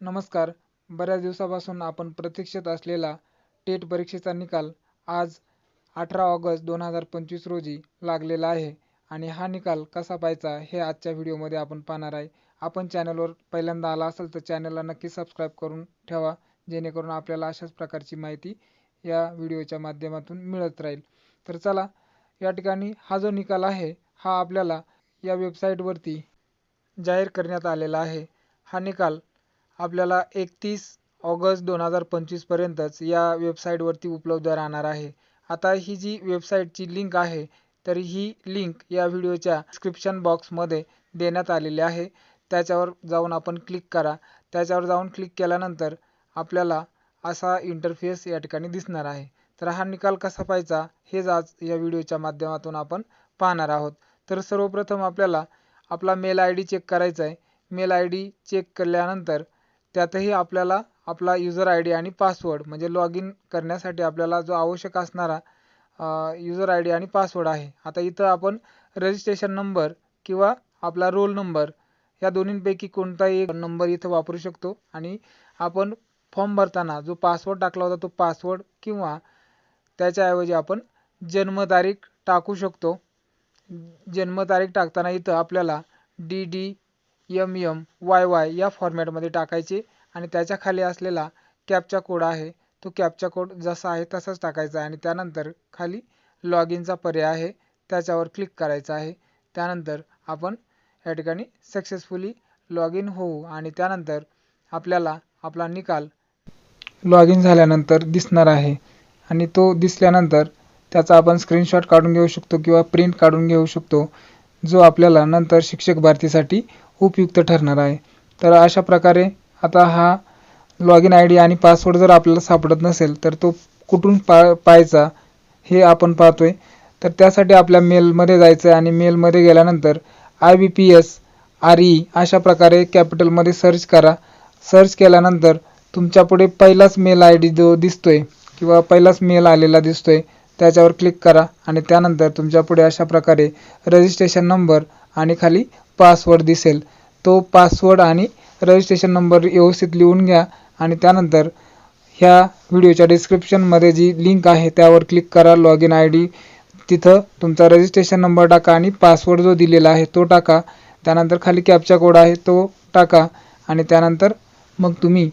नमस्कार. बऱ्याच दिवसापासून आपण प्रतीक्षेत असलेला टेट परीक्षेचा निकाल आज अठरा ऑगस्ट दोन हजार पंचवीस रोजी लागलेला आहे आणि हा निकाल कसा पाहायचा हे आजच्या व्हिडिओमध्ये आपण पाहणार आहे. आपण चॅनलवर पहिल्यांदा आला असेल तर चॅनलला नक्की सबस्क्राईब करून ठेवा जेणेकरून आपल्याला अशाच प्रकारची माहिती या व्हिडिओच्या माध्यमातून मिळत राहील. तर चला या ठिकाणी हा जो निकाल आहे हा आपल्याला या वेबसाईटवरती जाहीर करण्यात आलेला आहे. हा निकाल आपल्याला एकतीस ऑगस्ट दोन हजार पंचवीसपर्यंतच या वेबसाईटवरती उपलब्ध राहणार आहे. आता ही जी वेबसाईटची लिंक आहे तर ही लिंक या व्हिडिओच्या डिस्क्रिप्शन बॉक्समध्ये देण्यात आलेली आहे. त्याच्यावर जाऊन आपण क्लिक करा. त्याच्यावर जाऊन क्लिक केल्यानंतर आपल्याला असा इंटरफेस या ठिकाणी दिसणार आहे. तर हा निकाल कसा पाहायचा हेच आज या व्हिडिओच्या माध्यमातून आपण पाहणार आहोत. तर सर्वप्रथम आपल्याला आपला मेल आय डी चेक करायचा आहे. मेल आय डी चेक केल्यानंतर त्यातही आपल्याला आपला युजर आय डी आणि पासवर्ड म्हणजे लॉग इन करण्यासाठी आपल्याला जो आवश्यक असणारा युजर आय डी आणि पासवर्ड आहे. आता इथं आपण रजिस्ट्रेशन नंबर किंवा आपला रोल नंबर या दोन्हींपैकी कोणताही एक नंबर इथं वापरू शकतो. आणि आपण फॉर्म भरताना जो पासवर्ड टाकला होता तो पासवर्ड किंवा त्याच्याऐवजी आपण जन्मतारीख टाकू शकतो. जन्मतारीख टाकताना इथं आपल्याला D D M M Y Y या फॉर्मॅटमध्ये टाकायचे आणि त्याच्याखाली असलेला कॅपचा कोड आहे. तो कॅपचा कोड जसा आहे तसाच टाकायचा आहे आणि त्यानंतर खाली लॉग इनचा पर्याय आहे. त्याच्यावर क्लिक करायचा आहे. त्यानंतर आपण या ठिकाणी सक्सेसफुली लॉग इन होऊ आणि त्यानंतर आपल्याला आपला निकाल लॉग इन झाल्यानंतर दिसणार आहे. आणि तो दिसल्यानंतर त्याचा आपण स्क्रीनशॉट काढून घेऊ शकतो किंवा प्रिंट काढून घेऊ शकतो जो आपल्याला नंतर शिक्षक भरतीसाठी उपयुक्त ठरणार आहे. तर अशा प्रकारे आता हा लॉग इन आय डी आणि पासवर्ड जर आपल्याला सापडत नसेल तर तो कुठून पा पाहायचा हे आपण पाहतोय. तर त्यासाठी आपल्या मेलमध्ये जायचं आहे आणि मेलमध्ये गेल्यानंतर I B P S R E अशा प्रकारे कॅपिटलमध्ये सर्च करा. सर्च केल्यानंतर तुमच्यापुढे पहिलाच मेल आय डी जो दिसतोय किंवा पहिलाच मेल आलेला दिसतोय त्याच्यावर क्लिक करा आणि त्यानंतर तुमच्यापुढे अशा प्रकारे रजिस्ट्रेशन नंबर आणि खाली पासवर्ड दिसेल. तो पासवर्ड आणि रजिस्ट्रेशन नंबर व्यवस्थित लिहून घ्या आणि त्यानंतर ह्या व्हिडिओच्या डिस्क्रिप्शनमध्ये जी लिंक आहे त्यावर क्लिक करा लॉग इन आय डी तिथं तुमचा रजिस्ट्रेशन नंबर टाका आणि पासवर्ड जो दिलेला आहे तो टाका. त्यानंतर खाली कॅपचा कोड आहे तो टाका आणि त्यानंतर मग तुम्ही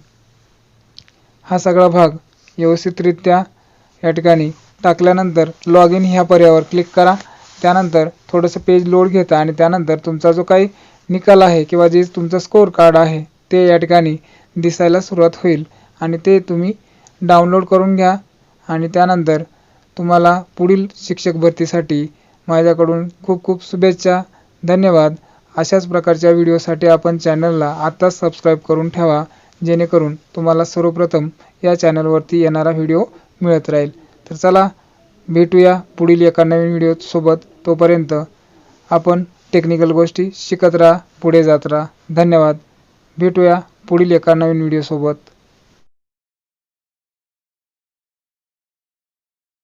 हा सगळा भाग व्यवस्थितरित्या या ठिकाणी टाकल्यानंतर लॉग इन ह्या पर्यायावर क्लिक करा. त्यानंतर थोडंसं पेज लोड घेता आणि त्यानंतर तुमचा जो काही निकाल आहे किंवा जे तुमचं स्कोअर कार्ड आहे ते या ठिकाणी दिसायला सुरुवात होईल. आणि ते तुम्ही डाउनलोड करून घ्या. आणि त्यानंतर तुम्हाला पुढील शिक्षक भरतीसाठी माझ्याकडून खूप खूप शुभेच्छा. धन्यवाद. अशाच प्रकारच्या व्हिडिओसाठी आपण चॅनलला आत्ताच सबस्क्राईब करून ठेवा जेणेकरून तुम्हाला सर्वप्रथम या चॅनलवरती येणारा व्हिडिओ मिळत राहील. तर चला भेटूया पुढील एका नवीन व्हिडिओसोबत तोपर्यंत आपण टेक्निकल गोष्टी शिकत राहा पुढे जात राहा. धन्यवाद. भेटूया पुढील एका नवीन व्हिडिओसोबत